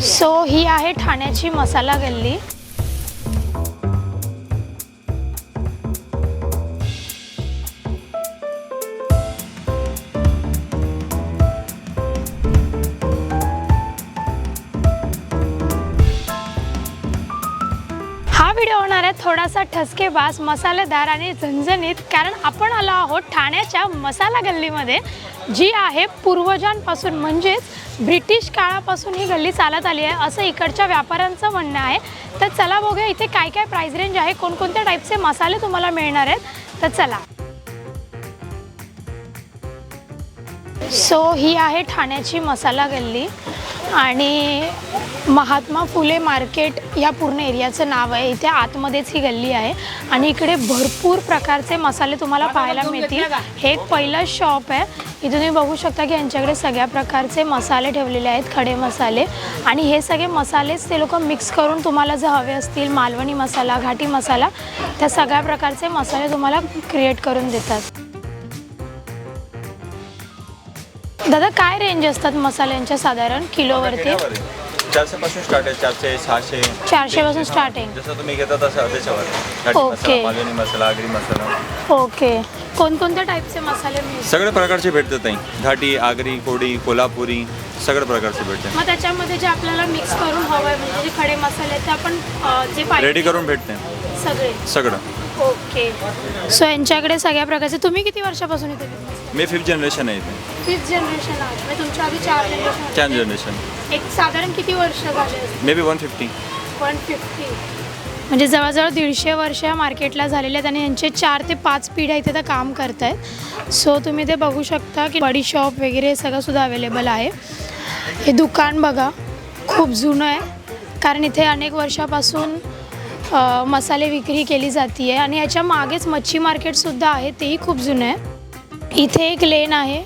So ही आहे ठाण्याची मसाला गल्ली. थोडासा ठसकेबास मसालेदार आणि झणझणीत कारण आपण आलो आहोत ठाण्याच्या मसाला गल्लीमध्ये जी आहे पूर्वजांपासून म्हणजेच ब्रिटिश काळापासून ही गल्ली चालत आली आहे असं इकडच्या व्यापाऱ्यांचं म्हणणं आहे. तर चला बघूया इथे काय काय प्राईस रेंज आहे कोणकोणत्या टाईपचे मसाले तुम्हाला मिळणार आहेत. तर चला. सो ही आहे ठाण्याची मसाला गल्ली. आणि महात्मा फुले मार्केट या पूर्ण एरियाचं नाव आहे. इथे आतमध्येच ही गल्ली आहे. आणि इकडे भरपूर प्रकारचे मसाले तुम्हाला पाहायला मिळतील. हे एक पहिलं शॉप आहे. इथे तुम्ही बघू शकता की यांच्याकडे सगळ्या प्रकारचे मसाले ठेवलेले आहेत. खडे मसाले. आणि हे सगळे मसालेच ते लोक मिक्स करून तुम्हाला जर हवे असतील मालवणी मसाला घाटी मसाला त्या सगळ्या प्रकारचे मसाले तुम्हाला क्रिएट करून देतात. दादा काय रेंज असतात मसाल्यांच्या साधारण किलोवरती? चारशे पासून स्टार्ट आहे चारशे सहाशे चारशे पासून स्टार्टिंग जसं तुम्ही घेता तसं त्याच्यावर ओके. मसाला मालवणी मसाला आगरी मसाला. ओके कोणकोणत्या टाईपचे मसाले सगळ्या प्रकारचे भेटतात ताई. घाटी आगरी कोडी कोल्हापुरी सगळ्या प्रकारचे भेटते मग त्याच्यामध्ये जे आपल्याला मिक्स करून हवं आहे म्हणजे जे खडे मसाले ते आपण जे रेडी करून भेटते. सगळे. सगळं. ओके. सो यांच्याकडे सगळ्या प्रकारचे तुम्ही किती वर्षापासून इथे मी फिफ्थ जनरेशन आहे इथे. फिफ्थ जनरेशन आहे म्हणजे तुमच्या आधी चार जनरेशन चार जनरेशन एक साधारण किती वर्ष झाले maybe one fifty one fifty म्हणजे जवळजवळ दीडशे वर्ष या मार्केटला झालेले आहेत आणि यांचे चार ते पाच पिढ्या इथे तर काम करत आहेत सो तुम्ही ते बघू शकता की बडी शॉप वगैरे हे सगळंसुद्धा अवेलेबल आहे. हे दुकान बघा. खूप जुनं आहे. कारण इथे अनेक वर्षापासून मसाले विक्री केली जाते आहे आणि याच्या मागेच मच्छी मार्केटसुद्धा आहे तेही खूप जुनं आहे. इथे एक लेन आहे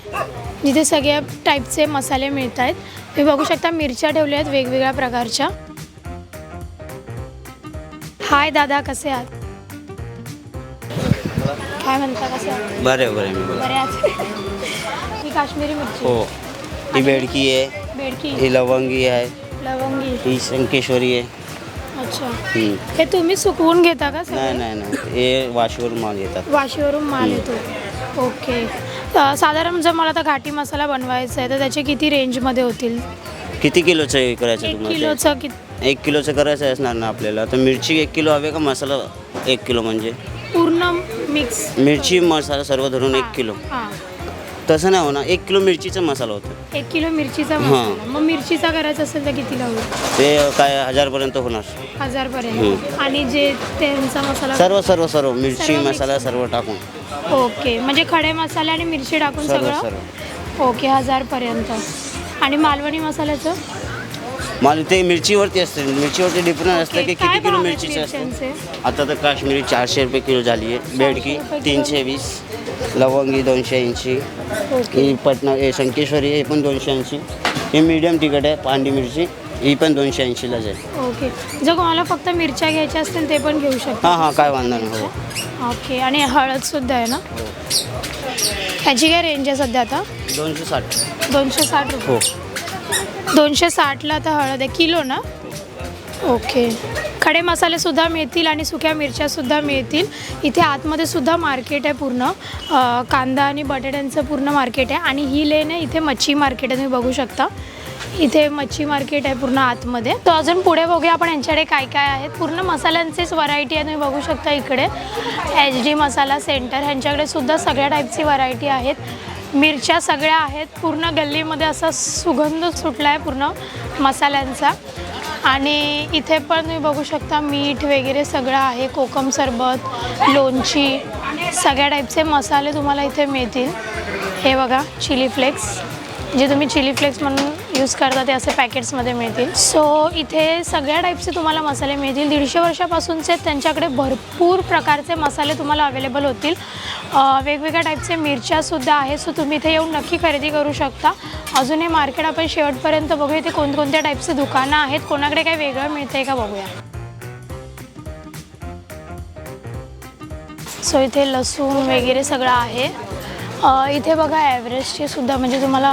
जिथे सगळ्या टाईपचे मसाले मिळत आहेत तुम्ही बघू शकता मिरच्या ठेवल्या आहेत वेगवेगळ्या प्रकारच्या. हाय दादा कसे आहात? काय म्हणता कसे आहात? बरे बरे मी बरं. बरे आहात. ही काश्मीरी मिरची. हो ही बेडकी आहे. बेडकी. ही लवंगी आहे. लवंगी. ही शंकेश्वरी आहे. अच्छा. हम्म. हे तुम्ही सुकवून घेता का नाही सगळे? नाही नाही. हे वाशीवरून माल येतात. वाशीवरून माल येतो. ओके. अ, साधारण जर मला आता घाटी मसाला बनवायचा आहे तर त्याचे किती रेंजमध्ये होतील? किती किलोचं हे करायचं एक तुम्हाला? किलोचं कि ते? एक किलोचं करायचं असणार ना आपल्याला? तर मिरची एक किलो हवे का मसाला एक किलो म्हणजे? पूर्ण मिक्स? मिरची मसाला सर्व धरून एक किलो. हां. तसं नाही होणार. एक किलो मिरचीचा मसाला होतो. एक किलो मिरचीचा हां. मसाला. मग मिरचीचा करायचा असेल तर कितीला होईल ते काय हजारपर्यंत होणार. हजारपर्यंत. आणि जे त्यांचा मसाला सर्व सर्व सर्व मिरची सर्व mix. मसाला सर्व टाकून. ओके. म्हणजे खडे मसाले आणि मिरची टाकून सर्व सगळं? सर्व. ओके हजारपर्यंत. आणि मालवणी मसाल्याचं? मला ते मिरचीवरती असते. मिरचीवरती डिफरन्स असतं की काय किती किलो आहेत मिरचीचं असतं? मिरच्यांचे? आता तर काश्मीरी चारशे रुपये किलो झाली आहे. बेडकी रुपये किलो. तीनशे वीस. लवंगी दोनशे ऐंशी ही पटना हे शंकेश्वरी हे पण दोनशे ऐंशी. ही मीडियम तिखट आहे पांडी मिरची ही पण दोनशे ऐंशीलाच आहे. ओके. जर कोणाला फक्त मिरच्या घ्यायच्या असतील ते पण घेऊ शकता. हां हां काय वांधा नाही हो. ओके आणि हळद सुद्धा आहे ना? ह्याची काय रेंज आहे सध्या आता? दोनशे साठ. दोनशे साठ रुपये. हो. दोनशे साठला आता हळद आहे किलो ना? ओके. खडे मसालेसुद्धा मिळतील आणि सुक्या मिरच्यासुद्धा मिळतील. इथे आतमध्ये सुद्धा मार्केट आहे पूर्ण. अ, कांदा आणि बटाट्यांचं पूर्ण मार्केट आहे. आणि ही लेन आहे इथे मच्छी मार्केट आहे तुम्ही बघू शकता. इथे मच्छी मार्केट आहे पूर्ण आतमध्ये. तर अजून पुढे बघूया आपण यांच्याकडे काय काय आहेत. पूर्ण मसाल्यांचीच व्हरायटी आहे तुम्ही बघू शकता इकडे. एच डी मसाला सेंटर ह्यांच्याकडे सुद्धा सगळ्या टाईपची व्हरायटी आहेत. मिरच्या सगळ्या आहेत. पूर्ण गल्लीमध्ये असा सुगंध सुटला आहे पूर्ण मसाल्यांचा. आणि इथे पण तुम्ही बघू शकता मीठ वगैरे सगळं आहे कोकम सरबत लोणची सगळ्या टाईपचे मसाले तुम्हाला इथे मिळतील. हे बघा चिली फ्लेक्स जे तुम्ही चिली फ्लेक्स म्हणून यूज करता ते असे पॅकेट्समध्ये मिळतील. सो इथे सगळ्या टाईपचे तुम्हाला मसाले मिळतील. दीडशे वर्षापासूनचे त्यांच्याकडे भरपूर प्रकारचे मसाले तुम्हाला अवेलेबल होतील. वेगवेगळ्या टाईपचे मिरच्यासुद्धा आहे सो तुम्ही इथे येऊन नक्की खरेदी करू शकता. अजून हे मार्केट आपण शेवटपर्यंत बघूया इथे कोणकोणत्या टाईपचे दुकानं आहेत. कोणाकडे काही वेगळं मिळतंय का बघूया. सो इथे लसूण वगैरे सगळं आहे. इथे बघा ॲव्हरेजचे सुद्धा म्हणजे तुम्हाला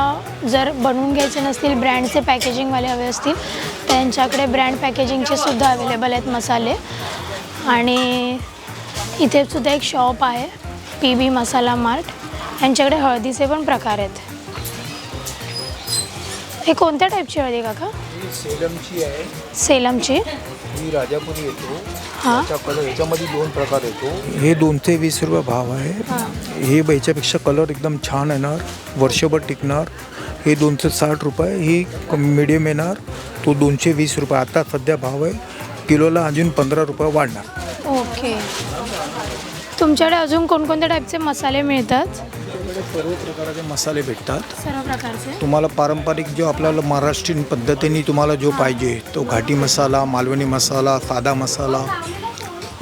जर बनवून घ्यायचे नसतील ब्रँडचे पॅकेजिंगवाले हवे असतील त्यांच्याकडे ब्रँड पॅकेजिंगचे सुद्धा अवेलेबल आहेत मसाले. आणि इथे सुद्धा एक शॉप आहे पी बी मसाला मार्ट. यांच्याकडे हळदीचे पण प्रकार आहेत. हे कोणत्या टाईपची हळदी काका? सेलमची आहे. सेलमची. ही राजापुरी येतो. हां? कलर याच्यामध्ये दोन प्रकार येतो. हे दोनशे वीस रुपये भाव आहे. हां. हे याच्यापेक्षा कलर एकदम छान येणार. वर्षभर टिकणार. हे दोनशे साठ रुपये ही मिडियम येणार. तो दोनशे वीस रुपये. आता सध्या भाव आहे. किलोला अजून पंधरा रुपये वाढणार. ओके. तुमच्याकडे अजून कोणकोणत्या टाईपचे मसाले मिळतात? सर्व प्रकारचे मसाले भेटतात. सर्व प्रकारचे. तुम्हाला पारंपरिक जो आपल्याला महाराष्ट्रीयन पद्धतीने तुम्हाला जो पाहिजे तो घाटी मसाला मालवणी मसाला साधा मसाला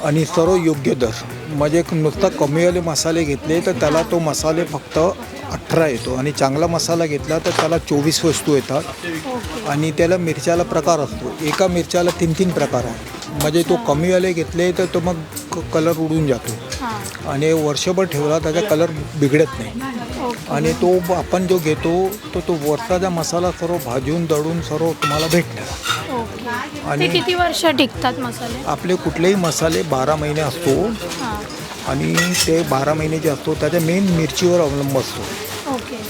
आणि सर्व योग्य दर. म्हणजे नुसता कमीवाले मसाले घेतले तर त्याला तो मसाले फक्त अठरा येतो आणि चांगला मसाला घेतला तर त्याला चोवीस वस्तू येतात. आणि त्याला मिरच्याला प्रकार असतो. एका मिरच्याला तीन तीन प्रकार आहे म्हणजे तो कमीवाले घेतले तर तो मग कलर उडून जातो. आणि वर्षभर ठेवला त्याचा कलर बिघडत नाही. आणि तो आपण जो घेतो तो तो वरचा मसाला सर्व भाजून दळून सर्व तुम्हाला भेटणार. आणि किती वर्ष टिकतात मसाले? आपले कुठलेही मसाले बारा महिने असतो. आणि ते बारा महिने जे असतो त्याच्या मेन मिरचीवर अवलंब असतो.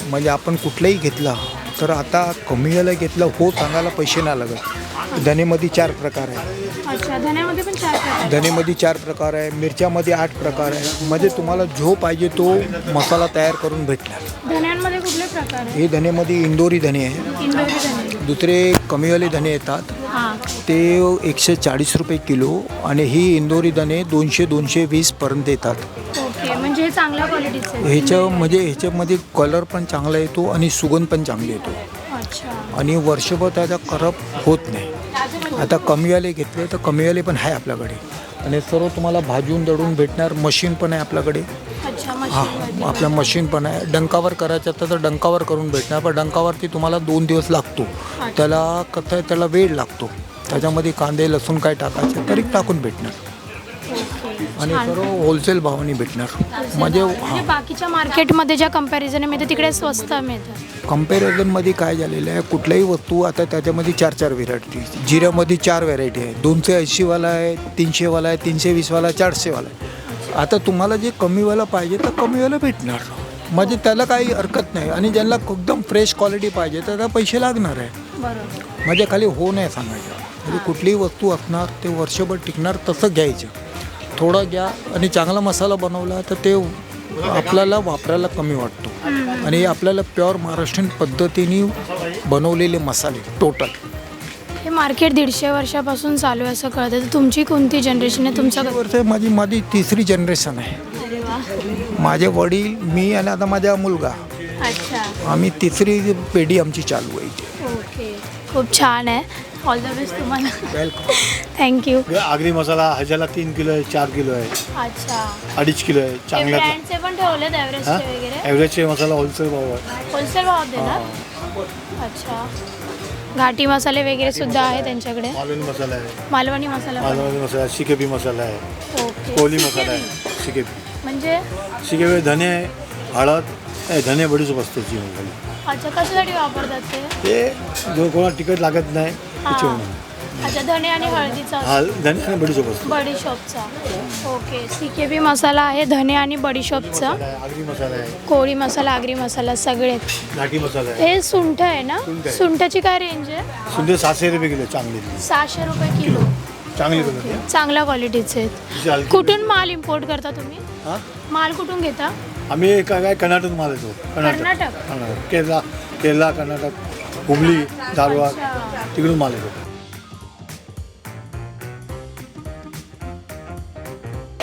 म्हणजे आपण कुठलाही घेतला तर आता कमी याला घेतला हो सांगायला पैसे नाही लागत. धनेमध्ये चार प्रकार आहे. अच्छा धन्यामध्ये पण चार प्रकार. आहेत. धनेमध्ये चार प्रकार आहे मिरच्यामध्ये आठ प्रकार आहे. म्हणजे तुम्हाला जो पाहिजे तो मसाला तयार करून भेटणार. धन्यांमध्ये कुठले प्रकार आहेत? हे धनेमध्ये इंदोरी धने आहे. इंदोरी धने. दुसरे कमीवाले धने येतात. हां. ते एकशे चाळीस रुपये किलो आणि ही इंदोरी दाणे दोनशे दोनशे वीसपर्यंत येतात. ओके म्हणजे हे चांगल्या क्वालिटीचे आहेत. ह्याच्या म्हणजे ह्याच्यामध्ये कलर पण चांगला येतो आणि सुगंध पण चांगली येतो. अच्छा. आणि वर्षभर त्याचा करप होत नाही. आता कमीवाले घेतले तर कमीवाले पण आहे आपल्याकडे. आणि सर्व तुम्हाला भाजून दळून भेटणार मशीन पण आहे आपल्याकडे. हां आपल्या मशीन पण आहे. डंकावर करायचं तर डंकावर करून भेटणार पण डंकावरती तुम्हाला दोन दिवस लागतो. त्याला कसं त्याला वेळ लागतो. त्याच्यामध्ये कांदे लसूण काय टाकायचे तरी टाकून भेटणार. आणि सर्व होलसेल भावाने भेटणार. म्हणजे म्हणजे बाकीच्या मार्केटमध्ये ज्या कंपॅरिझन मिळते तिकडे स्वस्त मिळतात. कम्पॅरिझनमध्ये काय झालेलं आहे कुठल्याही वस्तू आता त्याच्यामध्ये चार चार व्हेरायटी जिऱ्यामध्ये चार व्हेरायटी आहे दोनशे ऐंशीवाला आहे तीनशेवाला आहे तीनशे वीसवाला चारशेवाला आहे. आता तुम्हाला जे कमीवाला पाहिजे तर कमीवाला भेटणार. म्हणजे त्याला काही हरकत नाही. आणि ज्यांना एकदम फ्रेश क्वालिटी पाहिजे तर त्याला पैसे लागणार आहे. बरोबर. म्हणजे खाली हो नाही सांगायचं. म्हणजे कुठलीही वस्तू असणार ते वर्षभर टिकणार तसं घ्यायचं. थोडं घ्या आणि चांगला मसाला बनवला तर ते आपल्याला वापरायला कमी वाटतो. आणि आपल्याला प्युअर महाराष्ट्रीयन पद्धतीने बनवलेले मसाले टोटल हे मार्केट दीडशे वर्षापासून चालू आहे असं कळतं. तर तुमची कोणती जनरेशन आहे? तुमचं वर्ष माझी माझी तिसरी जनरेशन आहे. माझे वडील मी आणि आता माझा मुलगा. अच्छा. आम्ही तिसरी पिढी आमची चालू आहे इथे. ओके. खूप छान आहे. ऑल द बेस्ट तुम्हाला. वेलकम थँक्यू आगरी मसाला ह्याच्याला तीन किलो आहे चार किलो आहे. अच्छा. अडीच किलो आहे चांगल्याचा ब्रँडचे पण ठेवलेत एव्हरेजचे वगैरे. ॲव्हरेजचे मसाला होलसेल भाव आहे. होलसेल भावात देतात? अच्छा. घाटी मसाले वगैरे सुद्धा आहे त्यांच्याकडे? मालवणी मसाला आहे. मालवणी मसाला पण. मालवणी मसाला शिकेबी मसाला आहे. ओके. कोहली मसाला आहे. शिकेबी. म्हणजे? शिकेबी धने आहे हळद हे धने बडीच असते जी मसाली अच्छा कशासाठी वापरतात ते? ते जो कोणाला तिखट लागत नाही त्याच्यामुळे अच्छा धणे आणि हळदीचा. हा धने आणि बडीचोप असतो. बडीशॉपचा ओके सी के बी मसाला आहे धणे आणि बडीशॉपचा आगरी मसाला आहे. कोळी मसाला आगरी मसाला सगळे. घाटी मसाला आहे. हे सुंठ आहे ना? सुंठ आहे. सुंठाची काय रेंज आहे? सुंदर सहाशे रुपये किलो चांगली सहाशे रुपये किलो. चांगली चांगल्या क्वालिटीचे आहेत. तिची हलकी कुठून माल इम्पोर्ट करता तुम्ही? हां? माल कुठून घेता? आम्ही काय काय कर्नाटक माल येतो. कर्नाटक? कर्नाटक? केरला केरला कर्नाटक. हुबली धारवाड. अच्छा. तिकडून माल येतो.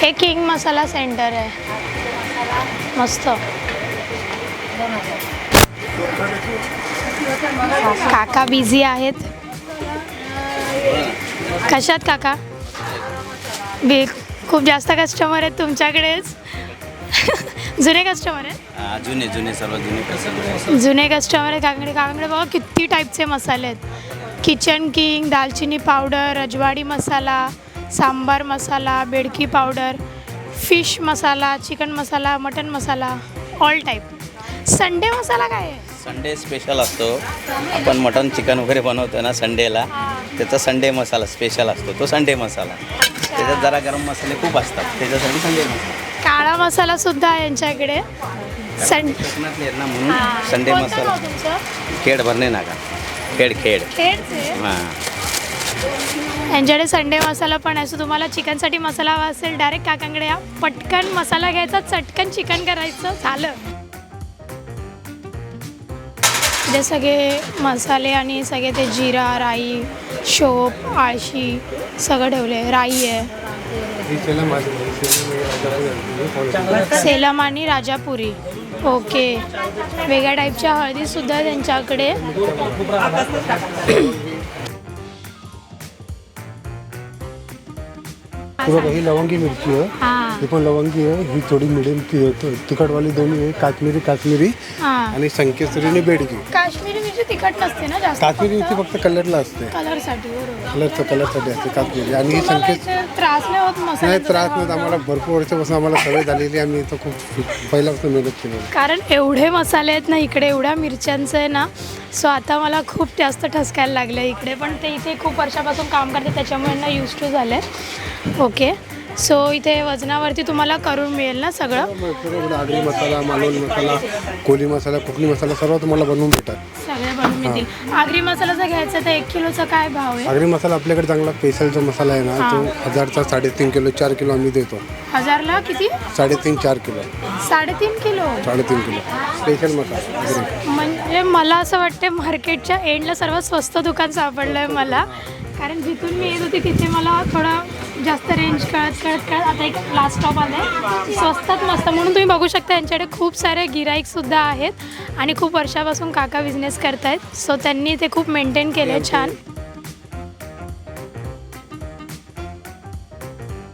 हे किंग मसाला सेंटर आहे. मस्त. काका बिझी आहेत. कशात काका? बी खूप जास्त कस्टमर आहेत तुमच्याकडेच. जुने कस्टमर आहेत? हा, जुने जुने सर्व जुने कस्टमर जुने कस्टमर आहे काकाकडे काकाकडे बघा किती टाईपचे मसाले आहेत. किचन किंग दालचिनी पावडर रजवाडी मसाला सांबार मसाला बेडकी पावडर फिश मसाला चिकन मसाला मटन मसाला ऑल टाईप संडे मसाला काय आहे? संडे स्पेशल असतो. आपण मटन चिकन वगैरे बनवतो ना संडेला त्याचा संडे मसाला स्पेशल असतो. तो संडे मसाला त्याच्यात जरा गरम मसाले खूप असतात. त्याच्यासाठी संडे मसाला काळा मसाला सुद्धा आहे यांच्याकडे. सं कोकणातले आहेत ना म्हणून संडे मसाला तुमचं? खेड भरणे नाका. खेड खेड खेडचे हां. यांच्याकडे संडे मसाला पण आहे. सो तुम्हाला चिकनसाठी मसाला हवा असेल डायरेक्ट काकांकडे या. पटकन मसाला घ्यायचा चटकन चिकन करायचं झालं. इथे सगळे मसाले आणि सगळे ते जिरा राई शोप आळशी सगळं ठेवले राई आहे. सेलम आणि राजापुरी. ओके. वेगळ्या टाईपच्या हळदीसुद्धा त्यांच्याकडे. ही लवंगी मिरची आहे. हां पण लवंगी आहे. ही थोडी मिडियम तिखटवाली दोन्ही आहे. काश्मीरी काश्मीरी हां. आणि संकेश्वरी आणि बेडगी. काश्मीरी मिरची तिखट नसते ना जास्त काश्मीरी मिरची फक्त कलरला असते. कलरसाठी कलरचं कलरसाठी असते काश्मीरी. आणि ही संकेत त्रास नाही होत नाही त्रास नाही? आम्हाला भरपूर वर्षापासून आम्हाला सवय झालेली. आम्ही इथं खूप पहिल्यापासून मेहनत केली कारण एवढे मसाले आहेत ना इकडे एवढ्या मिरच्यांचं आहे ना सो आता मला खूप जास्त ठसकायला लागलं इकडे. पण ते इथे खूप वर्षापासून काम करते त्याच्यामुळे ना यूज टू झाले ओके सो इथे वजनावरती तुम्हाला करून मिळेल ना सगळं? सर्व आगरी मसाला मालवणी मसाला कोली मसाला कोकणी मसाला सर्व तुम्हाला बनवून भेटतात. सगळे बनवून मिळतील. आगरी मसाला जर घ्यायचा तर एक किलोचा काय भाव आहे? आगरी मसाला आपल्याकडे चांगला स्पेशलचा मसाला आहे ना तो हजारचा साडेतीन किलो चार किलो आम्ही देतो. हजारला किती? साडेतीन चार किलो. साडेतीन किलो? साडेतीन किलो. स्पेशल मसाला आगरी म्हणजे मला असं वाटतं मार्केटच्या एंडला सर्वात स्वस्त दुकान सापडलं आहे मला. कारण जिथून मी येत होती तिथे मला थोडं जास्त रेंज कळत कळत कळत. आता एक लास्ट स्टॉप आलं आहे स्वस्तात मस्त. म्हणून तुम्ही बघू शकता यांच्याकडे खूप सारे गिराईकसुद्धा आहेत. आणि खूप वर्षापासून काका बिझनेस करतायत. सो त्यांनी ते खूप मेंटेन केलं आहे छान.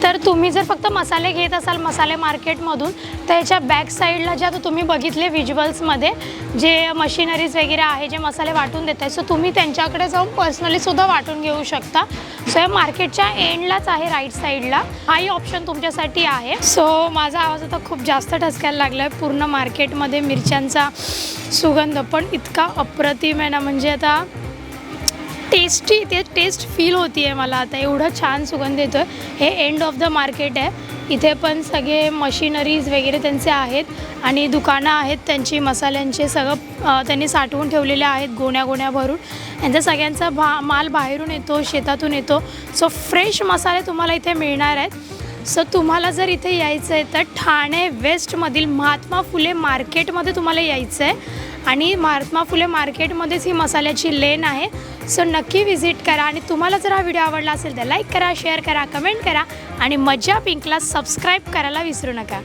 तर तुम्ही जर फक्त मसाले घेत असाल मसाले मार्केटमधून तर ह्याच्या बॅक साईडला जे आता तुम्ही बघितले विज्युअल्समध्ये जे मशिनरीज वगैरे आहे जे मसाले वाटून देत आहे सो तुम्ही त्यांच्याकडे जाऊन पर्सनलीसुद्धा वाटून घेऊ शकता. सो या मार्केटच्या एंडलाच आहे राईट साईडला हाही ऑप्शन तुमच्यासाठी आहे. सो माझा आवाज आता खूप जास्त ठसकायला लागला आहे पूर्ण मार्केटमध्ये मिरच्यांचा सुगंध पण इतका अप्रतिम आहे ना. म्हणजे आता टेस्टी ते टेस्ट फील होती आहे मला आता. एवढं छान सुगंध येतो आहे हे एंड ऑफ द मार्केट आहे. इथे पण सगळे मशिनरीज वगैरे त्यांचे आहेत आणि दुकानं आहेत त्यांची मसाल्यांचे सगळं त्यांनी साठवून ठेवलेले आहेत गोण्या गोण्या भरून. यांचा सगळ्यांचा भा माल बाहेरून येतो शेतातून येतो. सो फ्रेश मसाले तुम्हाला इथे मिळणार आहेत. सो तुम्हाला जर इथे यायचं आहे तर ठाणे वेस्टमधील महात्मा फुले मार्केटमध्ये तुम्हाला यायचं आहे आणि महात्मा फुले मार्केटमध्येच ही मसाल्याची लेन आहे. सो नक्की व्हिजिट करा आणि तुम्हाला जर हा व्हिडिओ आवडला असेल तर लाईक करा शेअर करा कमेंट करा आणि मज्जा पिंकला सबस्क्राईब करायला विसरू नका.